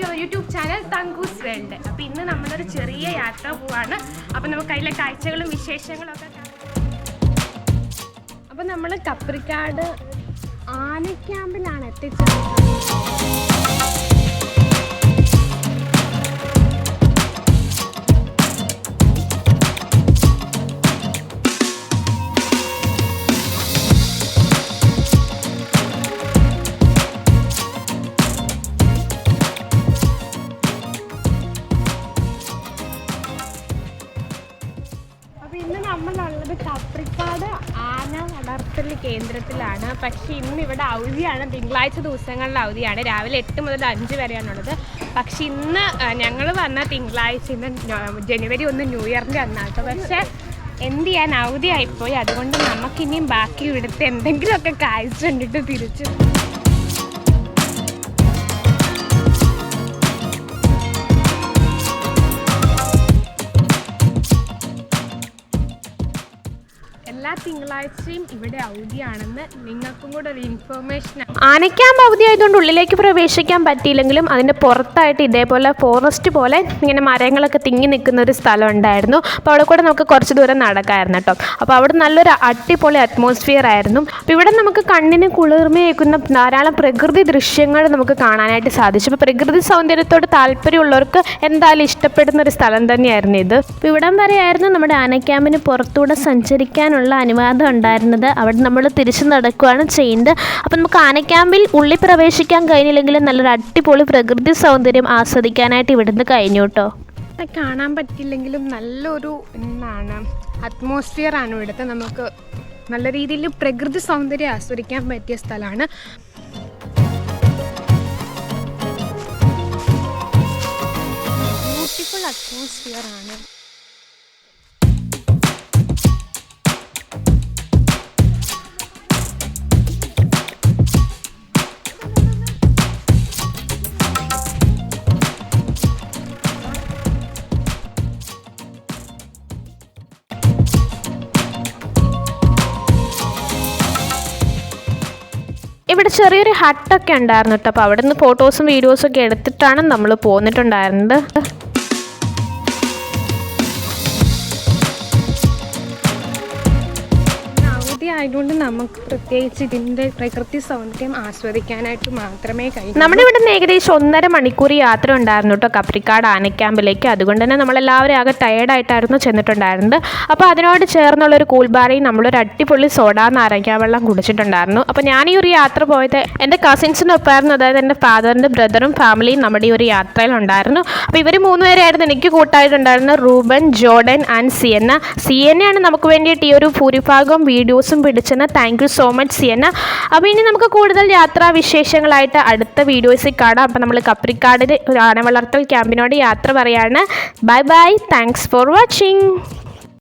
YouTube channel Thanku's വേണ്ട. അപ്പോൾ ഇന്ന് നമ്മളൊരു ചെറിയ യാത്ര പോവാണ്. അപ്പോൾ നമുക്ക് അതിലെ കാഴ്ചകളും വിശേഷങ്ങളും ഒക്കെ അപ്പോൾ നമ്മൾ കപ്രിക്കാട് ആനക്യാമ്പിലാണ് എത്തിച്ചത് അപ്പോൾ ഇന്ന് നമ്മളുള്ളത് കപ്രിക്കാട് ആന വളർത്തൽ കേന്ദ്രത്തിലാണ്. പക്ഷെ ഇന്ന് ഇവിടെ അവധിയാണ്. തിങ്കളാഴ്ച ദിവസങ്ങളിൽ അവധിയാണ്. രാവിലെ എട്ട് മുതൽ അഞ്ച് വരെയാണുള്ളത്. പക്ഷെ ഇന്ന് ഞങ്ങൾ വന്ന തിങ്കളാഴ്ച ഇന്ന് ജനുവരി ഒന്ന് ന്യൂ ഇയറിന്റെ അന്നാട്ടോ. പക്ഷെ എന്ത് ചെയ്യാൻ അവധിയായിപ്പോയി. അതുകൊണ്ട് നമുക്കിനിയും ബാക്കി ഇവിടുത്തെ എന്തെങ്കിലുമൊക്കെ കാഴ്ച കണ്ടിട്ട് തിരിച്ചു തിങ്കളാഴ്ചയും ഇവിടെ അവധിയാണെന്ന് നിങ്ങൾക്കും കൂടെ ഒരു ഇൻഫർമേഷൻ ആനയ്ക്കാമ്പ് അവധി ആയതുകൊണ്ട് ഉള്ളിലേക്ക് പ്രവേശിക്കാൻ പറ്റിയില്ലെങ്കിലും അതിന്റെ പുറത്തായിട്ട് ഇതേപോലെ ഫോറസ്റ്റ് പോലെ ഇങ്ങനെ മരങ്ങളൊക്കെ തിങ്ങി നിൽക്കുന്ന ഒരു സ്ഥലം ഉണ്ടായിരുന്നു. അപ്പോൾ അവിടെ കൂടെ നമുക്ക് കുറച്ച് ദൂരം നടക്കായിരുന്നു കേട്ടോ. അപ്പോൾ അവിടെ നല്ലൊരു അടിപൊളി അറ്റ്മോസ്ഫിയർ ആയിരുന്നു. അപ്പോൾ ഇവിടെ നമുക്ക് കണ്ണിന് കുളിർമയേക്കുന്ന ധാരാളം പ്രകൃതി ദൃശ്യങ്ങൾ നമുക്ക് കാണാനായിട്ട് സാധിച്ചു. അപ്പോൾ പ്രകൃതി സൗന്ദര്യത്തോട് താല്പര്യമുള്ളവർക്ക് എന്തായാലും ഇഷ്ടപ്പെടുന്ന ഒരു സ്ഥലം തന്നെയായിരുന്നു ഇത്. അപ്പോൾ ഇവിടം വരെയായിരുന്നു നമ്മുടെ ആനക്യാമ്പിന് പുറത്തൂടെ സഞ്ചരിക്കാനുള്ള അനുവാദം ഉണ്ടായിരുന്നത്. അവിടെ നമ്മൾ തിരിച്ചു നടക്കുകയാണ് ചെയ്യുന്നത് അപ്പം നമുക്ക് ആനക്യാമ്പിൽ ഉള്ളിൽ പ്രവേശിക്കാൻ കഴിഞ്ഞില്ലെങ്കിലും നല്ലൊരു അടിപൊളി പ്രകൃതി സൗന്ദര്യം ആസ്വദിക്കാനായിട്ട് ഇവിടുന്ന് കഴിഞ്ഞു കേട്ടോ. കാണാൻ പറ്റില്ലെങ്കിലും നല്ലൊരു എന്താണ് അറ്റ്മോസ്ഫിയർ ആണ് ഇവിടുത്തെ. നമുക്ക് നല്ല രീതിയിൽ പ്രകൃതി സൗന്ദര്യം ആസ്വദിക്കാൻ പറ്റിയ സ്ഥലമാണ്. ബ്യൂട്ടിഫുൾ അറ്റ്മോസ്ഫിയർ ആണ്. ഇവിടെ ചെറിയൊരു ഹട്ടൊക്കെ ഉണ്ടായിരുന്നു കേട്ടോ. അപ്പോൾ അവിടെ നിന്ന് ഫോട്ടോസും വീഡിയോസും ഒക്കെ എടുത്തിട്ടാണ് നമ്മൾ പോന്നിട്ടുണ്ടായിരുന്നത്. ആയതുകൊണ്ട് നമുക്ക് പ്രത്യേകിച്ച് ഇതിന്റെ പ്രകൃതി സൗന്ദര്യം ആസ്വദിക്കാനായിട്ട് മാത്രമേ കഴിയൂ. നമ്മുടെ ഇവിടെ ഏകദേശം ഒന്നര മണിക്കൂർ യാത്ര ഉണ്ടായിരുന്നു കേട്ടോ കപ്രിക്കാട് ആനക്യാമ്പിലേക്ക് അതുകൊണ്ട് തന്നെ നമ്മളെല്ലാവരും ആകെ ടയേർഡായിട്ടായിരുന്നു ചെന്നിട്ടുണ്ടായിരുന്നത്. അപ്പോൾ അതിനോട് ചേർന്നുള്ള ചേർന്നുള്ളൊരു കൂൾബാറയിൽ നമ്മളൊരു അടിപൊളി സോഡ നാരങ്ങ വെള്ളം കുടിച്ചിട്ടുണ്ടായിരുന്നു. അപ്പോൾ ഞാൻ ഈ ഒരു യാത്ര പോയത് എന്റെ കസിൻസിനൊപ്പമായിരുന്നു അതായത് എന്റെ ഫാദറിന്റെ ബ്രദറും ഫാമിലിയും നമ്മുടെ ഈ ഒരു യാത്രയിൽ ഉണ്ടായിരുന്നു. അപ്പോൾ ഇവർ മൂന്നുപേരായിരുന്നു എനിക്ക് കൂട്ടായിട്ടുണ്ടായിരുന്നത് റൂബൻ ജോർഡൻ ആൻഡ് സിയന്ന. സിയന്നയാണ് നമുക്ക് വേണ്ടിയിട്ട് ഈ ഒരു ഭൂരിഭാഗം വീഡിയോസും പിടിച്ചെന്ന് thank you so much Sienna. അപ്പോൾ ഇനി നമുക്ക് കൂടുതൽ യാത്രാ വിശേഷങ്ങളായിട്ട് അടുത്ത വീഡിയോസിൽ കാണാം. അപ്പോൾ നമ്മൾ കപ്രിക്കാടിൽ ഒരു ആന വളർത്തൽ ക്യാമ്പിനോട് യാത്ര പറയാണ്. Bye bye thanks for watching